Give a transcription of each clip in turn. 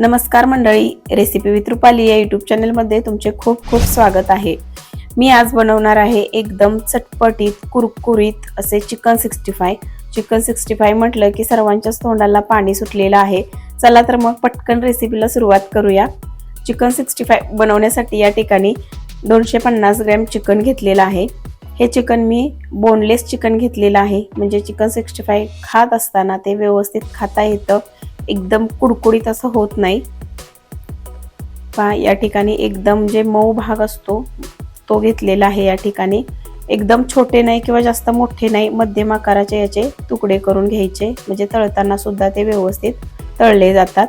नमस्कार मंडळी recipe with Rupali या यूट्यूब चॅनलमध्ये तुमचे खूप खूप स्वागत आहे. मी आज बनवणार आहे एकदम चटपटीत कुरकुरीत असे chicken sixty five chicken sixty five म्हटलं की सर्वांच्याच तोंडाला पाणी सुटलेलं आहे. चला तर मग पटकन रेसिपीला सुरुवात करूया. चिकन सिक्स्टी फाय बनवण्यासाठी या ठिकाणी दोनशे पन्नास ग्रॅम चिकन घेतलेलं आहे. हे चिकन मी बोनलेस चिकन घेतलेलं आहे. म्हणजे चिकन सिक्स्टी फाय खात असताना ते व्यवस्थित खाता येतं. एकदम कुडकुडीत असं होत नाही. पहा या ठिकाणी एकदम जे मऊ भाग असतो तो घेतलेला आहे या ठिकाणी. एकदम छोटे नाही किंवा जास्त मोठे नाही मध्यम आकाराचे याचे तुकडे करून घ्यायचे. म्हणजे तळताना सुद्धा ते व्यवस्थित तळले जातात.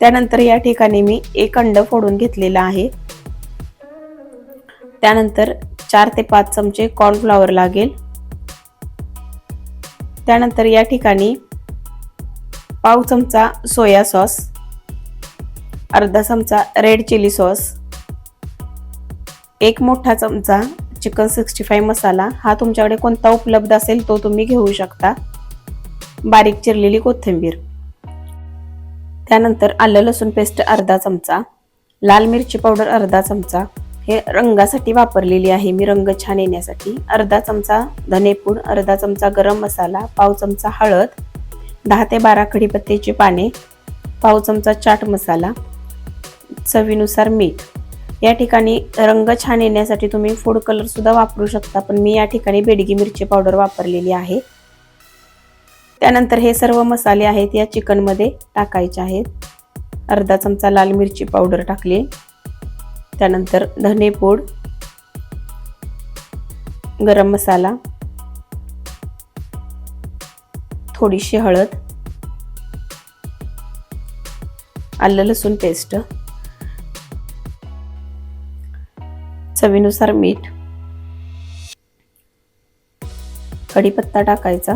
त्यानंतर या ठिकाणी मी एक अंड फोडून घेतलेला आहे. त्यानंतर चार ते पाच चमचे कॉर्नफ्लॉवर लागेल. त्यानंतर या ठिकाणी पाव चमचा सोया सॉस अर्धा चमचा रेड चिली सॉस एक मोठा चमचा चिकन सिक्स्टी फाय मसाला. हा तुमच्याकडे कोणता उपलब्ध असेल तो तुम्ही घेऊ शकता. बारीक चिरलेली कोथिंबीर. त्यानंतर आलं लसूण पेस्ट अर्धा चमचा. लाल मिरची पावडर अर्धा चमचा. हे रंगासाठी वापरलेली आहे. मी रंग छान येण्यासाठी अर्धा चमचा धनेपूड अर्धा चमचा गरम मसाला पाव चमचा हळद दहा ते बारा कढीपत्त्याची पाने पाव चमचा चाट मसाला चवीनुसार मीठ. या ठिकाणी रंग छान येण्यासाठी तुम्ही फूड कलरसुद्धा वापरू शकता पण मी या ठिकाणी बेडगी मिरची पावडर वापरलेली आहे. त्यानंतर हे सर्व मसाले आहेत या चिकनमध्ये टाकायचे आहेत. अर्धा चमचा लाल मिरची पावडर टाकली. त्यानंतर धनेपूड गरम मसाला थोडीशी हळद आलं लसूण पेस्ट चवीनुसार मीठ कढीपत्ता टाकायचा.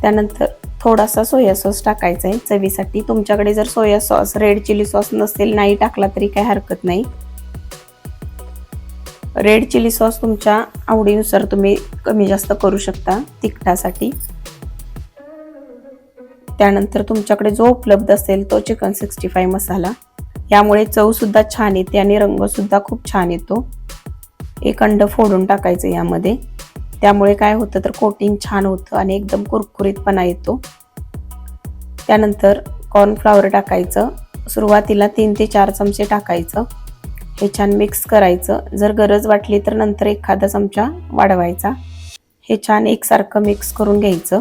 त्यानंतर थोडासा सोया सॉस टाकायचा आहे. चवीसाठी तुमच्याकडे जर soya sauce red chilli sauce नसेल नाही टाकला तरी काही हरकत नाही. रेड चिली सॉस तुमच्या आवडीनुसार तुम्ही कमी जास्त करू शकता तिखटासाठी. त्यानंतर तुमच्याकडे जो उपलब्ध असेल तो चिकन सिक्स्टी फाय मसाला. यामुळे चवसुद्धा छान येते आणि रंगसुद्धा खूप छान येतो. एक अंड फोडून टाकायचं यामध्ये. त्यामुळे काय होतं तर कोटिंग छान होतं आणि एकदम कुरकुरीतपणा येतो. त्यानंतर कॉर्नफ्लावर टाकायचं. सुरुवातीला तीन ते चार चमचे टाकायचं. हे छान मिक्स करायचं. जर गरज वाटली तर नंतर एखादा चमचा वाढवायचा. हे छान एकसारखं मिक्स करून घ्यायचं.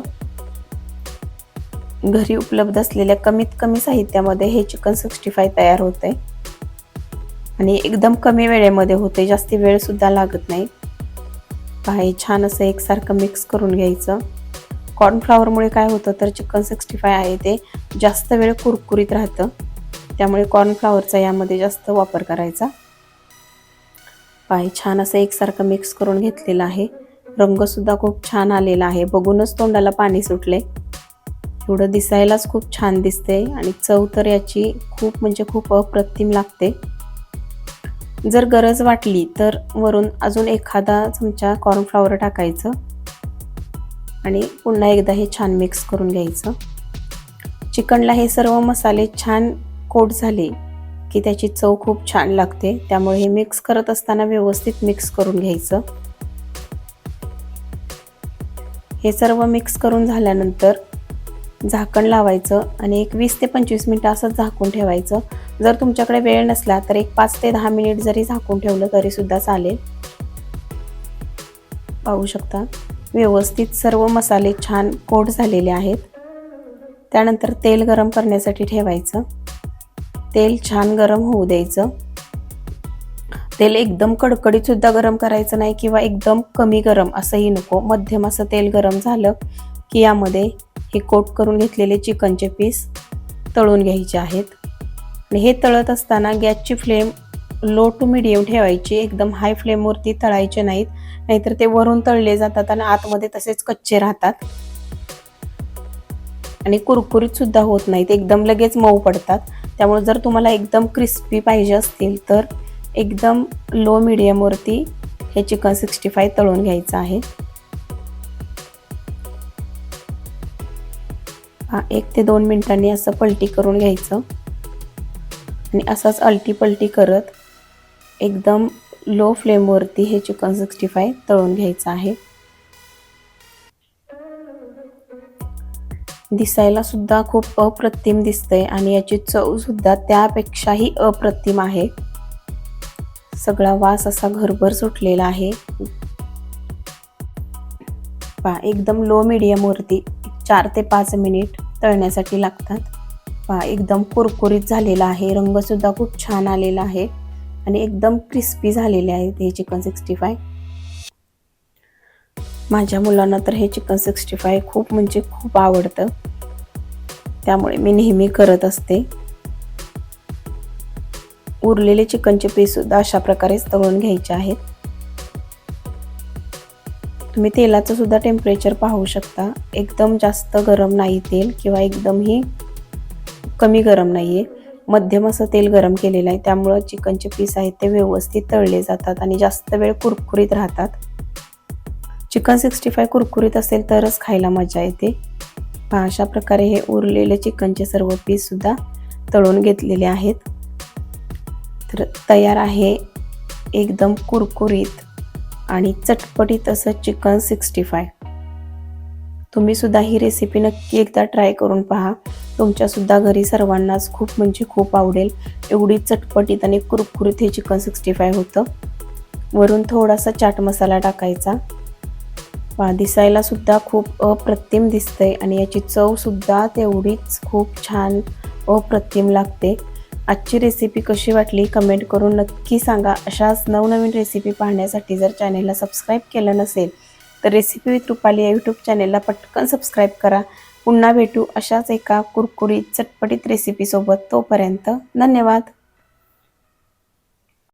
घरी उपलब्ध असलेल्या कमीत कमी साहित्यामध्ये हे चिकन सिक्स्टी फाय तयार होते आणि एकदम कमी वेळेमध्ये होते जास्ती वेळसुद्धा लागत नाही. हे छान असं एकसारखं मिक्स करून घ्यायचं. कॉर्नफ्लॉवरमुळे काय होतं तर चिकन सिक्स्टी फाय आहे ते जास्त वेळ कुरकुरीत राहतं. त्यामुळे कॉर्नफ्लॉवरचा यामध्ये जास्त वापर करायचा. पाय छान असं एकसारखं मिक्स करून घेतलेलं आहे. रंगसुद्धा खूप छान आलेला आहे. बघूनच तोंडाला पाणी सुटले. एवढं दिसायलाच खूप छान दिसते आणि चव तर याची खूप म्हणजे खूप अप्रतिम लागते. जर गरज वाटली तर वरून अजून एखादा चमचा कॉर्नफ्लॉवर टाकायचं. आणि पुन्हा एकदा हे छान मिक्स करून घ्यायचं. चिकनला हे सर्व मसाले छान कोट झाले. की त्याची चव खूप छान लागते. त्यामुळे हे मिक्स करत असताना व्यवस्थित मिक्स करून घ्यायचं. हे सर्व मिक्स करून झाल्यानंतर झाकण लावायचं आणि एक वीस ते पंचवीस मिनटं असं झाकून ठेवायचं. जर तुमच्याकडे वेळ नसला तर एक पाच ते दहा मिनिट जरी झाकून ठेवलं तरीसुद्धा चालेल. पाहू शकता व्यवस्थित सर्व मसाले छान कोट झालेले आहेत. त्यानंतर तेल गरम करण्यासाठी ठेवायचं. तेल छान गरम होऊ द्यायचं. तेल एकदम कडकडीत सुद्धा गरम करायचं नाही किंवा एकदम कमी गरम असंही नको. मध्यम असं तेल गरम झालं की यामध्ये हे कोट करून घेतलेले चिकनचे पीस तळून घ्यायचे आहेत. आणि हे तळत असताना गॅसची फ्लेम लो टू मिडियम ठेवायची. एकदम हाय फ्लेमवरती तळायचे नाहीत. नाहीतर ते वरून तळले जातात आणि आतमध्ये तसेच कच्चे राहतात. आणि कुरकुरीत सुद्धा होत नाहीत. एकदम लगेच मऊ पडतात. त्यामुळे जर तुम्हाला एकदम क्रिस्पी पाहिजे असतील तर एकदम लो मिडियमवरती हे चिकन सिक्स्टी फाय तळून घ्यायचं आहे. हा एक ते दोन मिनिटांनी असं पलटी करून घ्यायचं. आणि असंच अलटी पलटी करत एकदम लो फ्लेमवरती हे चिकन सिक्स्टी फाय तळून घ्यायचं आहे. दिसायला सुद्धा खूप अप्रतिम दिसतंय आणि याची चव सुद्धा त्यापेक्षाही अप्रतिम आहे. सगळा वास असा घरभर सुटलेला आहे. पा एकदम लो मिडियमवरती चार ते पाच मिनिट तळण्यासाठी लागतात. पा एकदम कुरकुरीत झालेला आहे. रंगसुद्धा खूप छान आलेला आहे. आणि एकदम क्रिस्पी झालेले आहेत हे चिकन सिक्स्टी फाय माझ्या मुलांना तर हे चिकन सिक्स्टी फाय खूप म्हणजे खूप आवडतं. त्यामुळे मी नेहमी करत असते. उरलेले चिकनचे पीससुद्धा अशा प्रकारेच तळून घ्यायचे आहेत. तुम्ही तेलाचं सुद्धा टेम्परेचर पाहू शकता. एकदम जास्त गरम नाही तेल किंवा एकदमही कमी गरम नाही आहे मध्यम असं तेल गरम केलेलं आहे. त्यामुळं चिकनचे पीस आहेत ते व्यवस्थित तळले जातात आणि जास्त वेळ कुरकुरीत राहतात. चिकन सिक्स्टी फाय कुरकुरीत असेल तरच खायला मजा येते. अशा प्रकारे हे उरलेले चिकनचे सर्व पीससुद्धा तळून घेतलेले आहेत. तर तयार आहे एकदम कुरकुरीत आणि चटपटीत असं चिकन सिक्स्टी फाय. तुम्हीसुद्धा ही रेसिपी नक्की एकदा ट्राय करून पहा. तुमच्यासुद्धा घरी सर्वांनाच खूप म्हणजे खूप आवडेल. एवढी चटपटीत आणि कुरकुरीत हे चिकन सिक्स्टी फाय होतं. वरून थोडासा चाट मसाला टाकायचा. वा दिसायला सुद्धा खूप अप्रतिम दिसते आणि याची चवसुद्धा तेवढीच खूप छान अप्रतिम लागते. आजची रेसिपी कशी वाटली कमेंट करून नक्की सांगा. अशाच नवनवीन रेसिपी पाहण्यासाठी जर चॅनेलला सबस्क्राईब केलं नसेल तर रेसिपी विथ रुपाली या यूट्यूब चॅनेलला पटकन सबस्क्राईब करा. पुन्हा भेटू अशाच एका कुरकुरीत चटपटीत रेसिपीसोबत तोपर्यंत धन्यवाद.